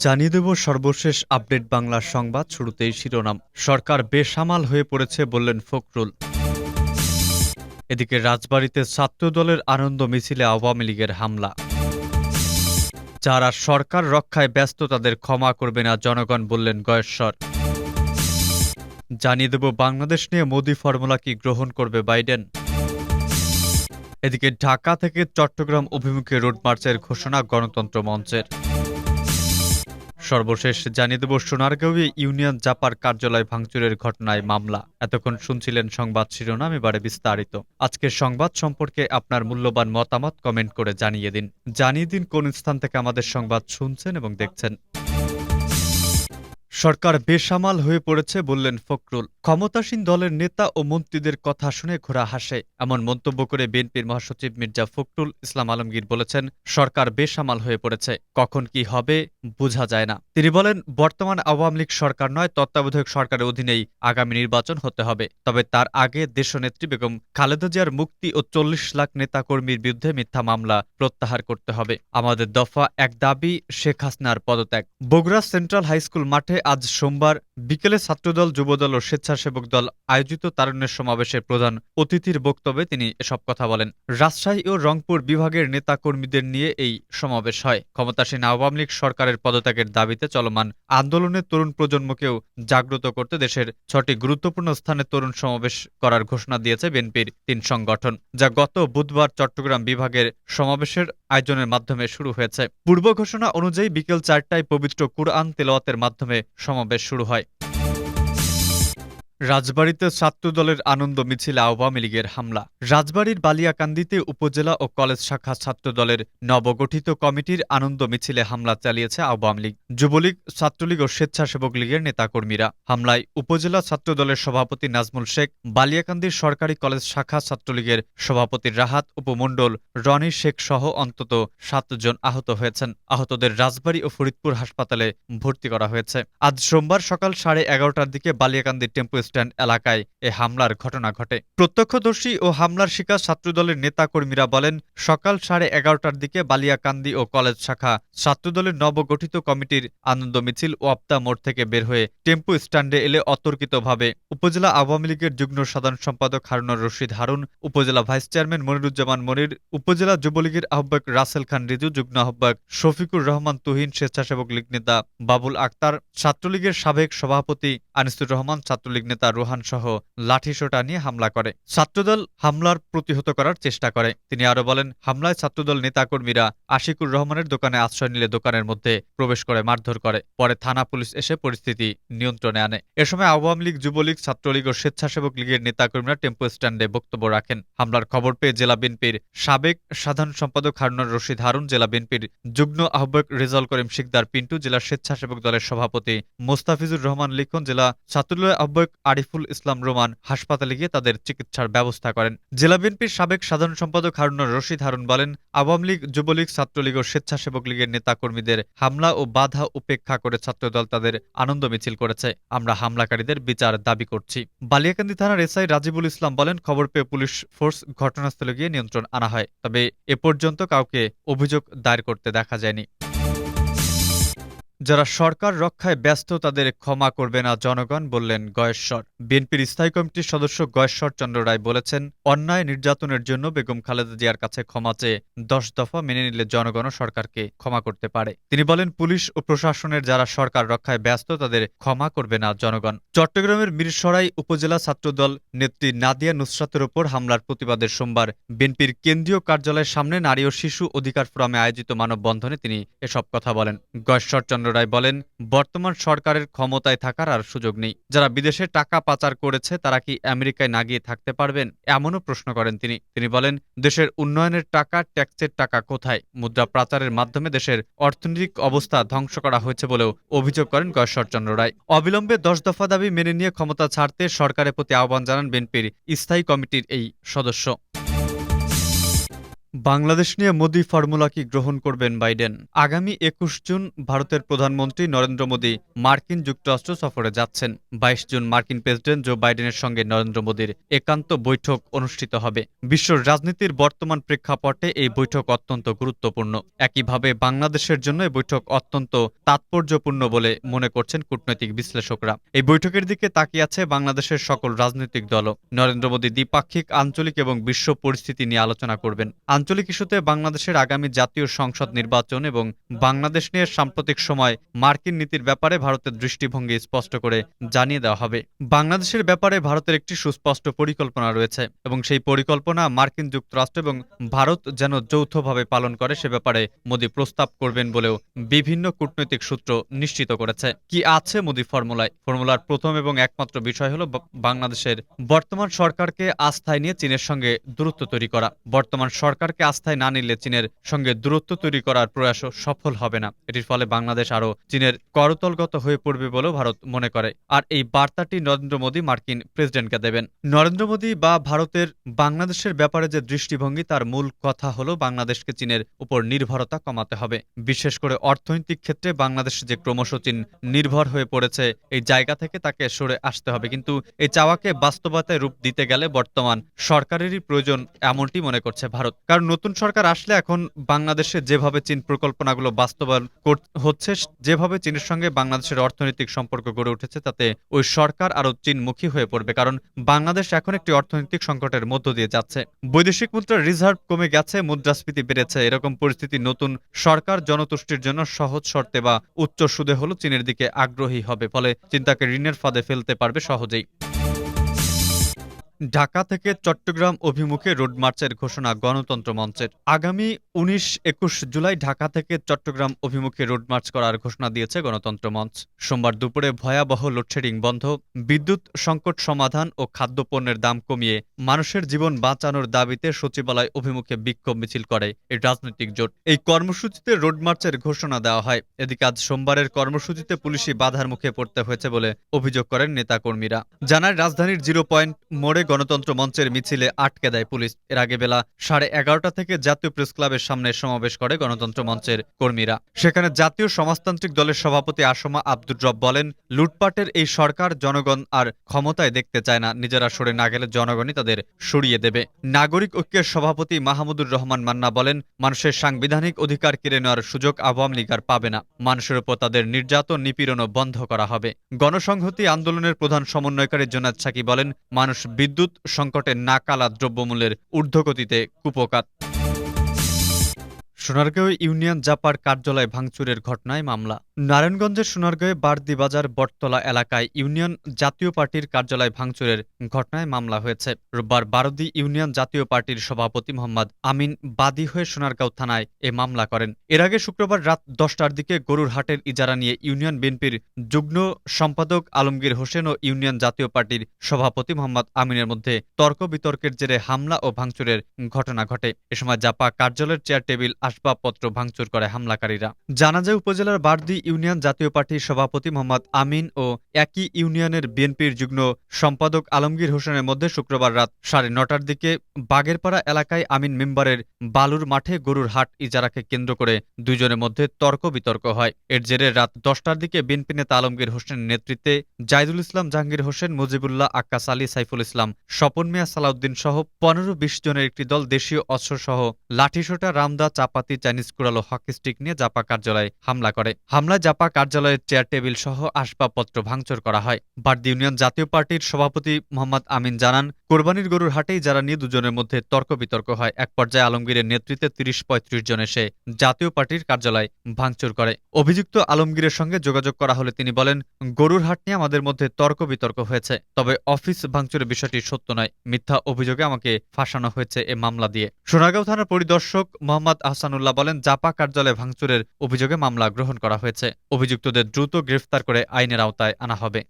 জানিয়ে দেব সর্বশেষ আপডেট বাংলা সংবাদ শুরুতেই শিরোনাম। সরকার বেসামাল হয়ে পড়েছে বললেন ফখরুল। এদিকে রাজবাড়িতে ছাত্রদলের আনন্দ মিছিলে আওয়ামী লীগের হামলা। যারা সরকার রক্ষায় ব্যস্ত তাদের ক্ষমা করবে না জনগণ বললেন গয়েশ্বর। জানিয়ে দেব বাংলাদেশ নিয়ে মোদি ফর্মুলা কি গ্রহণ করবে বাইডেন। এদিকে ঢাকা থেকে চট্টগ্রাম অভিমুখে রোড মার্চের ঘোষণা গণতন্ত্র মঞ্চের। সর্বশেষ জানিয়ে দেব, সোনারগাঁওয়ে ইউনিয়ন জাপার কার্যালয় ভাঙচুরের ঘটনায় মামলা। এতক্ষণ শুনছিলেন সংবাদ শিরোনাম, এবারে বিস্তারিত। আজকের সংবাদ সম্পর্কে আপনার মূল্যবান মতামত কমেন্ট করে জানিয়ে দিন। জানিয়ে দিন কোন স্থান থেকে আমাদের সংবাদ শুনছেন এবং দেখছেন। সরকার বেসামাল হয়ে পড়েছে বললেন ফখরুল। ক্ষমতাসীন দলের নেতা ও মন্ত্রীদের কথা শুনে ঘোরা হাসে। এমন মন্তব্য করে বিএনপির মহাসচিব মির্জা ফখরুল ইসলাম আলমগীর বলেছেন, সরকার বেসামাল হয়ে পড়েছে। কখন কি হবে, বোঝা যায় না। তিনি বলেন, বর্তমান আওয়ামী লীগ সরকার নয়, তত্ত্বাবধায়ক সরকারের অধীনেই আগামী নির্বাচন হতে হবে। তবে তার আগে দেশনেত্রী বেগম খালেদা জিয়ার মুক্তি ও চল্লিশ লাখ নেতাকর্মীর বিরুদ্ধে মিথ্যা মামলা প্রত্যাহার করতে হবে। আমাদের দফা এক দাবি, শেখ হাসিনার পদত্যাগ। বগুড়া সেন্ট্রাল হাইস্কুল মাঠে আজ সোমবার বিকেলে ছাত্রদল, যুবদল ও স্বেচ্ছাসেবক দল আয়োজিত তারুণ্যের সমাবেশের প্রধান অতিথির বক্তব্যে তিনি এসব কথা বলেন। রাজশাহী ও রংপুর বিভাগের নেতাকর্মীদের নিয়ে এই সমাবেশ হয়। ক্ষমতাসীন আওয়ামী লীগ সরকারের পদত্যাগের দাবিতে চলমান আন্দোলনে তরুণ প্রজন্মকেও জাগ্রত করতে দেশের ছটি গুরুত্বপূর্ণ স্থানে তরুণ সমাবেশ করার ঘোষণা দিয়েছে বিএনপির তিন সংগঠন, যা গত বুধবার চট্টগ্রাম বিভাগের সমাবেশের আয়োজনের মাধ্যমে শুরু হয়েছে। পূর্ব ঘোষণা অনুযায়ী বিকেল চারটায় পবিত্র কুরআন তেলাওয়াতের মাধ্যমে সমাবেশ শুরু হয়। রাজবাড়ীতে ছাত্রদলের আনন্দ মিছিলে আওয়ামী লীগের হামলা। রাজবাড়ীর বালিয়াকান্দিতে উপজেলা ও কলেজ শাখা ছাত্রদলের নবগঠিত কমিটির আনন্দ মিছিলে হামলা চালিয়েছে আওয়ামী লীগ। যুবলীগ, ছাত্রলীগ ও স্বেচ্ছাসেবক লীগের নেতাকর্মীরা। হামলায় উপজেলা ছাত্রদলের সভাপতি নাজমুল শেখ, বালিয়াকান্দির সরকারি কলেজ শাখা ছাত্রলীগের সভাপতি রাহাত, উপমণ্ডল রনি শেখ সহ অন্তত সাতজন আহত হয়েছেন। আহতদের রাজবাড়ী ও ফরিদপুর হাসপাতালে ভর্তি করা হয়েছে। আজ সোমবার সকাল সাড়ে এগারোটার দিকে বালিয়াকান্দি টেম্পো স্ট্যান্ড এলাকায় এ হামলার ঘটনা ঘটে। প্রত্যক্ষদর্শী ও হামলার শিকার ছাত্রদলের নেতাকর্মীরা বলেন, সকাল সাড়ে এগারোটার দিকে বালিয়াকান্দি ও কলেজ শাখা ছাত্রদলের নবগঠিত কমিটির আনন্দ মিছিল ওয়াপ্তা মোড় থেকে বের হয়ে টেম্পো স্ট্যান্ডে এলে অতর্কিতভাবে। উপজেলা আওয়ামী লীগের যুগ্ম সাধারণ সম্পাদক হারুনুর রশিদ হারুন, উপজেলা ভাইস চেয়ারম্যান মনিরুজ্জামান মনির, উপজেলা যুবলীগের আহ্বায়ক রাসেল খান রিজু, যুগ্ম আহ্বায়ক শফিকুর রহমান তুহিন, স্বেচ্ছাসেবক লীগ নেতা বাবুল আক্তার, ছাত্রলীগের সাবেক সভাপতি আনিসুর রহমান, ছাত্রলীগ নেতা রোহান সহ লাঠিসোটা নিয়ে হামলা করে। ছাত্রদল হামলার প্রতিহত করার চেষ্টা করে। তিনি আরও বলেন, হামলায় ছাত্রদল নেতাকর্মীরা আশিকুর রহমানের দোকানে আশ্রয় নিলে দোকানের মধ্যে প্রবেশ করে মারধর করে। পরে থানা পুলিশ এসে পরিস্থিতি নিয়ন্ত্রণে আনে। এ সময় আওয়ামী লীগ, যুবলীগ, ছাত্রলীগ ও স্বেচ্ছাসেবক লীগের নেতাকর্মীরা টেম্পো স্ট্যান্ডে বক্তব্য রাখেন। হামলার খবর পেয়ে জেলা বিএনপির সাবেক সাধারণ সম্পাদক হারুনুর রশিদ হারুন, জেলা বিএনপির যুগ্ম আহ্বায়ক রেজাল করিম শিকদার, পিন্টু জেলা স্বেচ্ছাসেবক দলের সভাপতি মোস্তাফিজুর রহমান লিখন, জেলা ছাত্রদলের আহ্বায়ক আরিফুল ইসলাম রোমান হাসপাতালে গিয়ে তাদের চিকিৎসার ব্যবস্থা করেন। জেলা বিএনপির সাবেক সাধারণ সম্পাদক হারুনুর রশিদ হারুন বলেন, আওয়ামী লীগ, যুবলীগ, ছাত্রলীগ ও স্বেচ্ছাসেবক লীগের নেতাকর্মীদের হামলা ও বাধা উপেক্ষা করে ছাত্রদল তাদের আনন্দ মিছিল করেছে। আমরা হামলাকারীদের বিচার দাবি করছি। বালিয়াকান্দি থানার এসআই রাজিবুল ইসলাম বলেন, খবর পেয়ে পুলিশ ফোর্স ঘটনাস্থলে গিয়ে নিয়ন্ত্রণ আনা হয়। তবে এ পর্যন্ত কাউকে অভিযোগ দায়ের করতে দেখা যায়নি। যারা সরকার রক্ষায় ব্যস্ত, তাদের ক্ষমা করবে না জনগণ, বললেন গয়েশ্বর। বিএনপির স্থায়ী কমিটির সদস্য গয়েশ্বর চন্দ্র রায় বলেছেন, অন্যায় নির্যাতনের জন্য বেগম খালেদা জিয়ার কাছে ক্ষমা চেয়ে দশ দফা মেনে নিলে জনগণও সরকারকে ক্ষমা করতে পারে। তিনি বলেন, পুলিশ ও প্রশাসনের যারা সরকার রক্ষায় ব্যস্ত, তাদের ক্ষমা করবে না জনগণ। চট্টগ্রামের মিরসরাই উপজেলা ছাত্রদল নেত্রী নাদিয়া নুসরাতের ওপর হামলার প্রতিবাদের সোমবার বিএনপির কেন্দ্রীয় কার্যালয়ের সামনে নারী ও শিশু অধিকার ফোরামে আয়োজিত মানববন্ধনে তিনি এসব কথা বলেন। গয়েশ্বর চন্দ্র রায় বলেন, বর্তমান সরকারের ক্ষমতায় থাকার আর সুযোগ নেই। যারা বিদেশে টাকা পাচার করেছে, তারা কি আমেরিকায় না গিয়ে থাকতে পারবেন? এমনও প্রশ্ন করেন তিনি। তিনি বলেন, দেশের উন্নয়নের টাকা, ট্যাক্সের টাকা কোথায়? মুদ্রা পাচারের মাধ্যমে দেশের অর্থনৈতিক অবস্থা ধ্বংস করা হয়েছে বলেও অভিযোগ করেন গয়েশ্বরচন্দ্র রায়। অবিলম্বে দশ দফা দাবি মেনে নিয়ে ক্ষমতা ছাড়তে সরকারের প্রতি আহ্বান জানান বিএনপির স্থায়ী কমিটির এই সদস্য। বাংলাদেশ নিয়ে মোদি ফর্মুলা কি গ্রহণ করবেন বাইডেন? আগামী একুশ জুন ভারতের প্রধানমন্ত্রী নরেন্দ্র মোদী মার্কিন যুক্তরাষ্ট্র সফরে যাচ্ছেন। বাইশ জুন মার্কিন প্রেসিডেন্ট জো বাইডেনের সঙ্গে নরেন্দ্র মোদীর একান্ত বৈঠক অনুষ্ঠিত হবে। বিশ্ব রাজনীতির বর্তমান প্রেক্ষাপটে এই বৈঠক অত্যন্ত গুরুত্বপূর্ণ। একইভাবে বাংলাদেশের জন্য এই বৈঠক অত্যন্ত তাৎপর্যপূর্ণ বলে মনে করছেন কূটনৈতিক বিশ্লেষকরা। এই বৈঠকের দিকে তাকিয়ে আছে বাংলাদেশের সকল রাজনৈতিক দলও। নরেন্দ্র মোদী দ্বিপাক্ষিক, আঞ্চলিক এবং বিশ্ব পরিস্থিতি নিয়ে আলোচনা করবেন। আঞ্চলিক ইস্যুতে বাংলাদেশের আগামী জাতীয় সংসদ নির্বাচন এবং বাংলাদেশ নিয়ে সাম্প্রতিক সময় মার্কিন নীতির ব্যাপারে ভারতের দৃষ্টিভঙ্গি স্পষ্ট করে জানিয়ে দেওয়া হবে। বাংলাদেশের ব্যাপারে ভারতের একটি সুস্পষ্ট পরিকল্পনা রয়েছে এবং সেই পরিকল্পনা মার্কিন যুক্তরাষ্ট্র এবং ভারত যেন যৌথভাবে পালন করে সে ব্যাপারে মোদী প্রস্তাব করবেন বলেও বিভিন্ন কূটনৈতিক সূত্র নিশ্চিত করেছে। কি আছে মোদী ফর্মুলায়? ফর্মুলার প্রথম এবং একমাত্র বিষয় হল বাংলাদেশের বর্তমান সরকারকে আস্থায় নিয়ে চীনের সঙ্গে দূরত্ব তৈরি করা। বর্তমান সরকারকে আস্থায় না নিলে চীনের সঙ্গে দূরত্ব তৈরি করার প্রয়াসও সফল হবে না। এটির ফলে বাংলাদেশ আরও চীনের করতলগত হয়ে পড়বে বলেও ভারত মনে করে। আর এই বার্তাটি নরেন্দ্র মোদী মার্কিন প্রেসিডেন্টকে দেবেন। নরেন্দ্র মোদী বা ভারতের বাংলাদেশের ব্যাপারে যে দৃষ্টিভঙ্গি, তার মূল কথা হলো বাংলাদেশকে চীনের উপর নির্ভরতা কমাতে হবে। বিশেষ করে অর্থনৈতিক ক্ষেত্রে বাংলাদেশ যে ক্রমশ চীন নির্ভর হয়ে পড়েছে, এই জায়গা থেকে তাকে সরে আসতে হবে। কিন্তু এই চাওয়াকে বাস্তবতায় রূপ দিতে গেলে বর্তমান সরকারেরই প্রয়োজন এমনটি মনে করছে ভারত। কারণ নতুন সরকার আসলে এখন বাংলাদেশে যেভাবে চীন প্রকল্পনাগুলো বাস্তবায়ন হচ্ছে, যেভাবে চীনের সঙ্গে বাংলাদেশের অর্থনৈতিক সম্পর্ক গড়ে উঠেছে, তাতে ওই সরকার আরও চীনমুখী হয়ে পড়বে। কারণ বাংলাদেশ এখন একটি অর্থনৈতিক সংকটের মধ্য দিয়ে যাচ্ছে। বৈদেশিক মুদ্রার রিজার্ভ কমে গেছে, মুদ্রাস্ফীতি বেড়েছে। এরকম পরিস্থিতি নতুন সরকার জনতুষ্টির জন্য সহজ শর্তে বা উচ্চ সুদে হলো চীনের দিকে আগ্রহী হবে, ফলে চিন্তাকে ঋণের ফাঁদে ফেলতে পারবে সহজেই। ঢাকা থেকে চট্টগ্রাম অভিমুখে রোড মার্চের ঘোষণা গণতন্ত্র মঞ্চের। আগামী উনিশ একুশ জুলাই ঢাকা থেকে চট্টগ্রাম অভিমুখে রোড মার্চ করার ঘোষণা দিয়েছে গণতন্ত্র মঞ্চ। সোমবার দুপুরে ভয়াবহ লোডশেডিং বন্ধ, বিদ্যুৎ সংকট সমাধান ও খাদ্যপণ্যের দাম কমিয়ে মানুষের জীবন বাঁচানোর দাবিতে সচিবালয় অভিমুখে বিক্ষোভ মিছিল করে। এই রাজনৈতিক জোট। এই কর্মসূচিতে রোড মার্চের ঘোষণা দেওয়া হয়। এদিকে আজ সোমবারের কর্মসূচিতে পুলিশি বাধার মুখে পড়তে হয়েছে বলে অভিযোগ করেন নেতাকর্মীরা। জানায়, রাজধানীর জিরো পয়েন্ট মোড়ে গণতন্ত্র মঞ্চের মিছিলে আটকে দেয় পুলিশ। এর আগে বেলা সাড়ে এগারোটা থেকে জাতীয় প্রেস ক্লাবের সামনে সমাবেশ করে গণতন্ত্র মঞ্চের কর্মীরা। সেখানে জাতীয় সমাজতান্ত্রিক দলের সভাপতি আসমা আব্দুর রব বলেন, লুটপাটের এই সরকার জনগণ আর ক্ষমতায় দেখতে চায় না। নিজেরা সরে না গেলে জনগণই তাদের সরিয়ে দেবে। নাগরিক ঐক্যের সভাপতি মাহমুদুর রহমান মান্না বলেন, মানুষের সাংবিধানিক অধিকার কেড়ে নেওয়ার সুযোগ আওয়ামী লীগ আর পাবে না। মানুষের উপর তাদের নির্যাতন, নিপীড়নও বন্ধ করা হবে। গণসংহতি আন্দোলনের প্রধান সমন্বয়কারী জোনাদ সাকি বলেন, মানুষ বিদ্যুৎ সংকটে নাকালা দ্রব্যমূল্যের ঊর্ধ্বগতিতে কুপকাত। সোনারগাঁও ইউনিয়ন জাপার কার্যালয় ভাঙচুরের ঘটনায় মামলা। নারায়ণগঞ্জের সোনারগাঁয়ে বারদি বাজার বটতলা এলাকায় ইউনিয়ন জাতীয় পার্টির কার্যালয় ভাঙচুরের ঘটনায় মামলা হয়েছে। রোববার বারদি ইউনিয়ন জাতীয় পার্টির সভাপতি মোহাম্মদ আমিন বাদী হয়ে সোনারগাঁও থানায় এ মামলা করেন। এর আগে শুক্রবার রাত দশটার দিকে গরুর হাটের ইজারা নিয়ে ইউনিয়ন বিএনপির যুগ্ম সম্পাদক আলমগীর হোসেন ও ইউনিয়ন জাতীয় পার্টির সভাপতি মোহাম্মদ আমিনের মধ্যে তর্ক বিতর্কের জেরে হামলা ও ভাঙচুরের ঘটনা ঘটে। এ সময় জাপা কার্যালয়ের চেয়ার টেবিল আসবাবপত্র ভাঙচুর করে হামলাকারীরা। জানা যায়, উপজেলার বারদি ইউনিয়ন জাতীয় পার্টির সভাপতি মোহাম্মদ আমিন ও একই ইউনিয়নের বিএনপির যুগ্ম সম্পাদক আলমগীর হোসেনের মধ্যে শুক্রবার রাত সাড়ে নটার দিকে বাগেরপাড়া এলাকায় আমিন মেম্বারের বালুর মাঠে গরুর হাট ইজারাকে কেন্দ্র করে দুইজনের মধ্যে তর্ক বিতর্ক হয়। এর জেরে রাত দশটার দিকে বিএনপি নেতা আলমগীর হোসেনের নেতৃত্বে জাইদুল ইসলাম জাহাঙ্গীর হোসেন, মুজিবুল্লাহ আক্কাস আলী, সাইফুল ইসলাম, স্বপন মিয়া সালাউদ্দিন সহ পনেরো বিশ জনের একটি দল দেশীয় অস্ত্রসহ লাঠিসোটা, রামদা, চাপাতি, চাইনিজ কুড়ালো হকি স্টিক নিয়ে জাপা কার্যালয়ে হামলা করে। হামলায় জাপা কার্যালয়ের চেয়ার টেবিল সহ আসবাবপত্র ভাঙচুর করা হয়। বারদি ইউনিয়ন জাতীয় পার্টির সভাপতি মোহাম্মদ আমিন জানান, কোরবানির গরুর হাটেই যারা নিয়ে দুজনের মধ্যে তর্ক বিতর্ক হয়, এক পর্যায়ে আলমগীরের নেতৃত্বে তিরিশ পঁয়ত্রিশ জন এসে জাতীয় পার্টির কার্যালয় ভাঙচুর করে। অভিযুক্ত আলমগীরের সঙ্গে যোগাযোগ করা হলে তিনি বলেন, গরুর হাট নিয়ে আমাদের মধ্যে তর্ক বিতর্ক হয়েছে, তবে অফিস ভাঙচুরের বিষয়টি সত্য নয়। মিথ্যা অভিযোগে আমাকে ফাঁসানো হয়েছে এ মামলা দিয়ে। সোনাগাঁও থানার পরিদর্শক মোহাম্মদ আহসানুল্লাহ বলেন, জাপা কার্যালয়ে ভাঙচুরের অভিযোগে মামলা গ্রহণ করা হয়েছে। অভিযুক্তদের দ্রুত গ্রেফতার করে আইনের আওতায় আনা হবে।